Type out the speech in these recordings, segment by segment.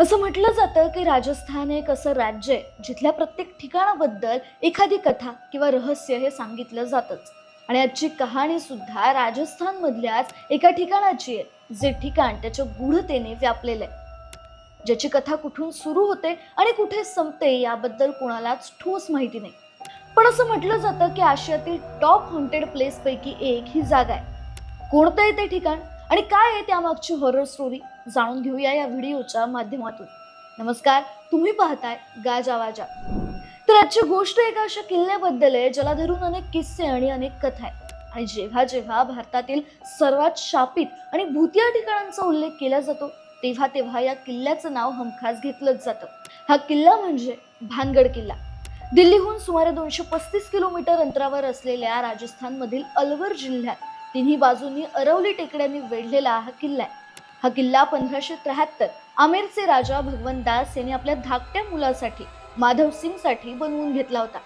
असं म्हटलं जातं की राजस्थान एक असं राज्य आहे जिथल्या प्रत्येक ठिकाणाबद्दल एखादी कथा किंवा रहस्य हे सांगितलं जातंच. आणि आजची कहाणी सुद्धा राजस्थानमधल्याच एका ठिकाणाची आहे जे ठिकाण त्याच्या गूढतेने व्यापलेलं आहे. ज्याची कथा कुठून सुरू होते आणि कुठे संपते याबद्दल कोणालाच ठोस माहिती नाही. पण असं म्हटलं जातं की आशियातील टॉप हॉन्टेड प्लेस पैकी एक ही जागा आहे. कोणतंही ते ठिकाण? आणि काय आहे त्यामागची हॉरर स्टोरी जाणून घेऊया या व्हिडिओच्या माध्यमातून. नमस्कार तुम्ही पाहताय गाजावाजा. तर आजची गोष्ट एका अशा किल्ल्याबद्दल आहे ज्याला धरून अनेक किस्से आणि अनेक कथा आहेत. आणि जेव्हा जेव्हा भारतातील सर्वात शापित आणि भूतिया ठिकाणांचा उल्लेख केला जातो तेव्हा तेव्हा या किल्ल्याचं नाव हमखास घेतलंच जातं. हा किल्ला म्हणजे भानगड किल्ला. दिल्लीहून सुमारे दोनशे पस्तीस किलोमीटर अंतरावर असलेल्या राजस्थानमधील अलवर जिल्ह्यात तिन्ही बाजूंनी अरवली टेकड्यांनी वेढलेला हा किल्ला आहे. हा किल्ला पंधराशे त्र्याहत्तर आमेरचे राजा भगवंत दास यांनी आपल्या धाकट्या मुलासाठी माधव सिंगसाठी बनवून घेतला होता.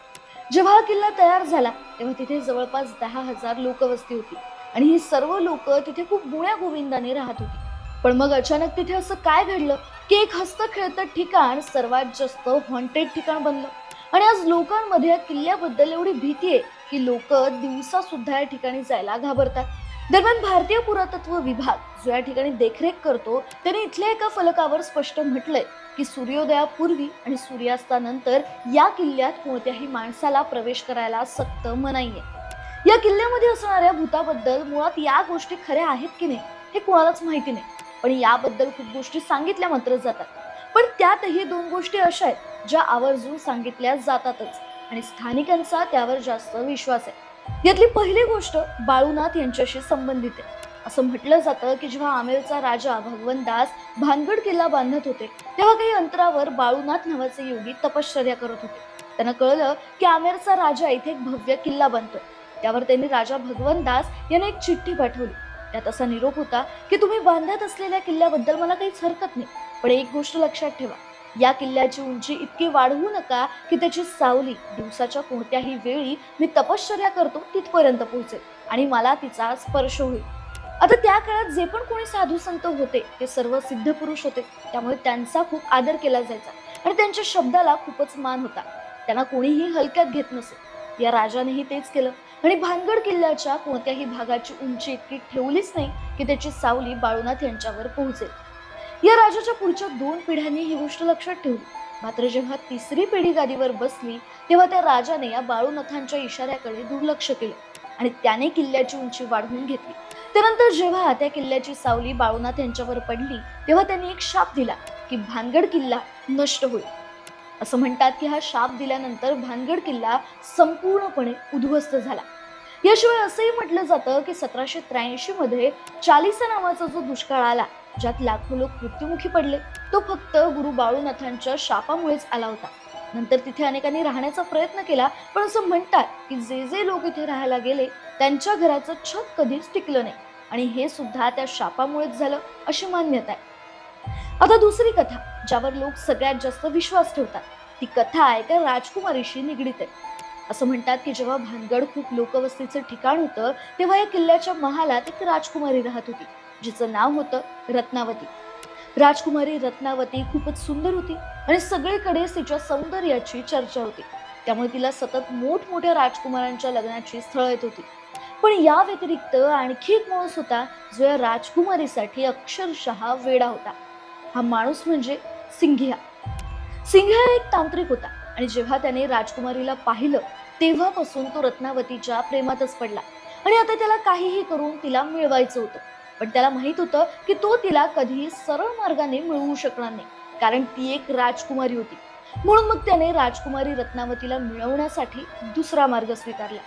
जेव्हा हा किल्ला तयार झाला तेव्हा तिथे जवळपास दहा हजार लोकवस्ती होती आणि ही सर्व लोक तिथे खूप गुण्या गोविंदाने राहत होती. पण मग अचानक तिथे असं काय घडलं? की एक हस्त खेळतं ठिकाण सर्वात जास्त हॉन्टेड ठिकाण बनलं. आणि आज लोकांमध्ये या किल्ल्याबद्दल एवढी भीती आहे की लोक दिवसा सुद्धा या ठिकाणी जायला घाबरतात. दरम्यान भारतीय पुरातत्व विभाग जो या ठिकाणी देखरेख करतो त्याने इथल्या एका फलकावर स्पष्ट म्हटलंय की सूर्योदयापूर्वी आणि सूर्यास्तानंतर या किल्ल्यात कोणत्याही माणसाला प्रवेश करायला सक्त मनाई आहे या किल्ल्यामध्ये असणाऱ्या भूताबद्दल मुळात या गोष्टी खऱ्या आहेत की नाही हे कोणालाच माहिती नाही. पण याबद्दल खूप गोष्टी सांगितल्या मात्र जातात. पण त्यातही दोन गोष्टी अशा आहेत ज्या आवर्जून सांगितल्या जातातच आणि स्थानिकांचा त्यावर जास्त विश्वास आहे. यातली पहिली गोष्ट बाळूनाथ यांच्याशी संबंधित आहे. असं म्हटलं जातं की जेव्हा आमेरचा राजा भगवंत दास भानगड किल्ला बांधत होते तेव्हा काही अंतरावर बाळूनाथ नावाचे योगी तपश्चर्या करत होते. त्यांना कळलं की आमेरचा राजा इथे एक भव्य किल्ला बांधतोय. त्यावर त्यांनी राजा भगवंत दास यांना एक चिठ्ठी पाठवली. त्यात असा निरोप होता की तुम्ही बांधत असलेल्या किल्ल्याबद्दल मला काहीच हरकत नाही. पण एक गोष्ट लक्षात ठेवा या किल्ल्याची उंची इतकी वाढवू नका की त्याची सावली दिवसाच्या कोणत्याही वेळी मी तपश्चर्या करतो तिथपर्यंत पोहोचेल आणि मला तिचा स्पर्श होईल. आता त्या काळात जे पण कोणी साधू संत होते ते सर्व सिद्ध पुरुष होते. त्यामुळे त्यांचा खूप आदर केला जायचा आणि त्यांच्या शब्दाला खूपच मान होता. त्यांना कोणीही हलक्यात घेत नसे. या राजानेही तेच केलं आणि भानगड किल्ल्याच्या कोणत्याही भागाची उंची इतकी ठेवलीच नाही की त्याची सावली बाळूनाथ यांच्यावर पोहोचेल. या राजाच्या पुढच्या दोन पिढ्यांनी ही गोष्ट लक्षात ठेवली. मात्र जेव्हा तिसरी पिढी गादीवर बसली तेव्हा त्या राजाने या बाळूनाथांच्या इशाऱ्याकडे दुर्लक्ष केले आणि त्याने किल्ल्याची उंची वाढवून घेतली. त्यानंतर जेव्हा त्या किल्ल्याची सावली बाळूनाथ यांच्यावर पडली तेव्हा त्यांनी एक शाप दिला की भानगड किल्ला नष्ट होईल. असं म्हणतात की हा शाप दिल्यानंतर भानगड किल्ला संपूर्णपणे उद्ध्वस्त झाला. याशिवाय असंही म्हटलं जातं की सतराशे त्र्याऐंशी मध्ये चालिसा नावाचा जो दुष्काळ आला ज्यात लाखो लोक मृत्युमुखी पडले तो फक्त गुरु बाळूनाथांच्या शापामुळेच आला होता. नंतर तिथे अनेकांनी राहण्याचा प्रयत्न केला पण असं म्हणतात की जे जे लोक इथे राहायला गेले त्यांच्या घराचं छत कधीच टिकलं नाही. आणि हे सुद्धा त्या शापामुळेच झालं अशी मान्यता आहे. आता दुसरी कथा ज्यावर लोक सगळ्यात जास्त विश्वास ठेवतात. ती कथा आहे त्या राजकुमारीशी निगडीत आहे. असं म्हणतात की जेव्हा भानगड खूप लोकवस्तीचं ठिकाण होतं तेव्हा या किल्ल्याच्या महालात एक राजकुमारी राहत होती जिचं नाव होतं रत्नावती. राजकुमारी रत्नावती खूपच सुंदर होती आणि सगळीकडे तिच्या सौंदर्याची चर्चा होती. त्यामुळे तिला सतत मोठमोठ्या राजकुमारांच्या लग्नाची स्थळं येत होती. पण या व्यतिरिक्त आणखी एक माणूस होता जो या राजकुमारीसाठी अक्षरशः वेडा होता. हा माणूस म्हणजे सिंघिया. सिंघिया एक तांत्रिक होता. आणि जेव्हा त्याने राजकुमारीला पाहिलं तेव्हापासून तो रत्नावतीच्या प्रेमातच पडला. आणि आता त्याला काहीही करून तिला मिळवायचं होतं. पण त्याला माहीत होतं की तो तिला कधीही सरळ मार्गाने मिळवू शकणार नाही कारण ती एक राजकुमारी होती. म्हणून मग त्याने राजकुमारी रत्नावतीला मिळवण्यासाठी दुसरा मार्ग स्वीकारला.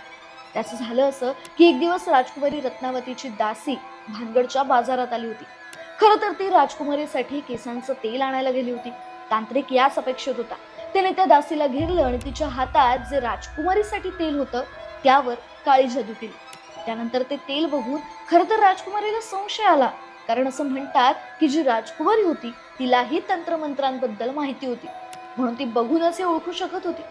त्याचं झालं असं की एक दिवस राजकुमारी रत्नावतीची दासी भानगडच्या बाजारात आली होती. खरं तर ती राजकुमारीसाठी केसांचं तेल आणायला गेली होती. तांत्रिक याच अपेक्षित होता. त्याने त्या दासीला घेरलं आणि तिच्या हातात जे राजकुमारीसाठी तेल होतं त्यावर काळी जादू केली. त्यानंतर ते तेल बघून खर तर राजकुमारीला संशय आला. कारण असं म्हणतात की जी राजकुमारी होती तिलाही तंत्रमंत्रांबद्दल माहिती होती. म्हणून ती बघूनच हे ओळखू शकत होती.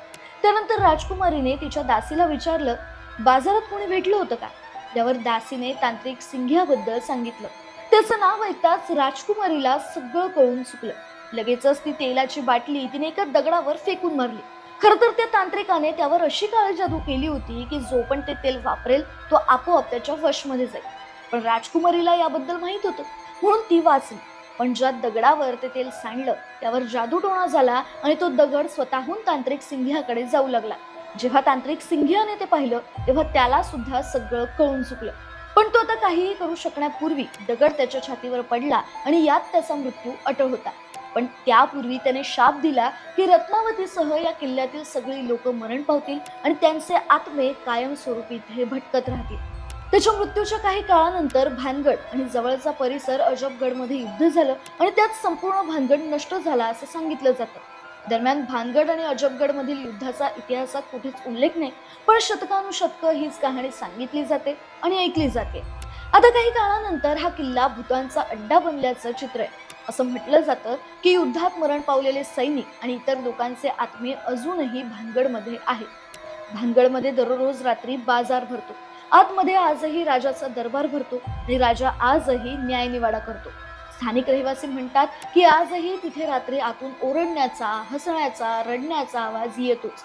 त्यानंतर राजकुमारीने तिच्या दासीला विचारलं बाजारात कोणी भेटलं होतं का? त्यावर दासीने तांत्रिक सिंघ्याबद्दल सांगितलं. त्याचं नाव ऐकताच राजकुमारीला सगळं कळून चुकलं. लगेचच ती तेलाची बाटली तिने एका दगडावर फेकून मारली. खर तर त्या तांत्रिकाने त्यावर अशी काळी जादू केली होती की जो पण ते तेल वापरेल तो आपोआप त्याच्या वशमध्ये जाईल. पण राजकुमारीला याबद्दल माहीत होतं म्हणून ती वाचली. पण ज्या दगडावर ते तेल सांडलं त्यावर जादूटोणा झाला आणि तो दगड स्वतःहून तांत्रिक सिंघियाकडे जाऊ लागला. जेव्हा तांत्रिक सिंघियाने ते पाहिलं तेव्हा त्याला सुद्धा सगळं कळून चुकलं. पण तो आता काहीही करू शकण्यापूर्वी दगड त्याच्या छातीवर पडला आणि यात त्याचा मृत्यू अटळ होता. पण त्यापूर्वी त्याने शाप दिला की रत्नावतीसह या किल्ल्यातील सगळी लोक मरण पावतील आणि त्यांचे आत्मे कायमस्वरूपी इथे भटकत राहतील. त्याच्या मृत्यूच्या काही काळानंतर भानगड आणि जवळचा परिसर अजबगडमध्ये युद्ध झालं आणि त्यात संपूर्ण भानगड नष्ट झाला असं सांगितलं जातं. दरम्यान भानगड आणि अजबगडमधील युद्धाचा इतिहासात कुठेच उल्लेख नाही पण शतकानुशतकं हीच कहाणी सांगितली जाते आणि ऐकली जाते. आता काही काळानंतर हा किल्ला भूतांचा अड्डा बनल्याचं चित्र आहे. असं म्हटलं जातं की युद्धात मरण पावलेले सैनिक आणि इतर लोकांचे आत्मे अजूनही भानगडमध्ये आहेत. भानगडमध्ये दररोज रात्री बाजार भरतो. आतमध्ये आजही राजाचा दरबार भरतो आणि राजा आजही न्यायनिवाडा करतो. स्थानिक रहिवासी म्हणतात की आजही तिथे रात्री आतून ओरडण्याचा हसण्याचा रडण्याचा आवाज येतोच.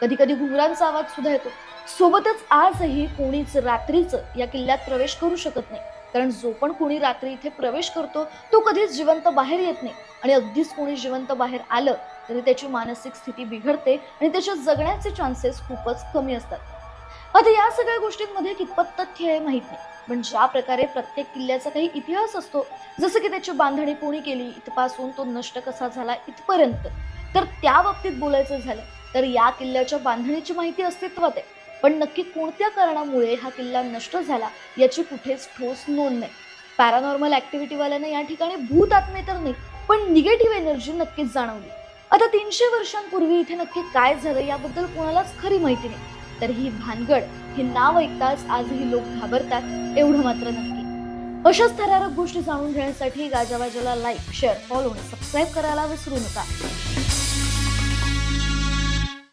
कधी कधी घुंगरांचा आवाज सुद्धा येतो. सोबतच आजही कोणीच रात्रीचं या किल्ल्यात प्रवेश करू शकत नाही. कारण जो पण कोणी रात्री इथे प्रवेश करतो तो कधीच जिवंत बाहेर येत नाही. आणि अगदीच कोणी जिवंत बाहेर आलं तरी त्याची मानसिक स्थिती बिघडते आणि त्याच्या जगण्याचे चान्सेस खूपच कमी असतात. आता या सगळ्या गोष्टींमध्ये कितपत तथ्य आहे माहीत नाही. पण ज्या प्रकारे प्रत्येक किल्ल्याचा काही इतिहास असतो जसं की त्याची बांधणी कोणी केली इथपासून तो नष्ट कसा झाला इथपर्यंत तर त्या बाबतीत बोलायचं झालं तर या किल्ल्याच्या बांधणीची माहिती अस्तित्वात आहे. पण नक्की कोणत्या कारणामुळे हा किल्ला नष्ट झाला याची कुठेच ठोस नोंद नाही. पॅरानॉर्मल ऍक्टिव्हिटीवाल्यांना या ठिकाणी भूत आत्मे तर नाही पण निगेटिव्ह एनर्जी नक्कीच जाणवली. आता तीनशे वर्षांपूर्वी इथे नक्की काय झालं याबद्दल कोणालाच खरी माहिती नाही. तर ही भानगड हे नाव ऐकताच आजही लोक घाबरतात एवढं मात्र नक्की. अशाच थरारक गोष्टी जाणून घेण्यासाठी गाजावाजाला लाईक शेअर फॉलो आणि सबस्क्राईब करायला विसरू नका.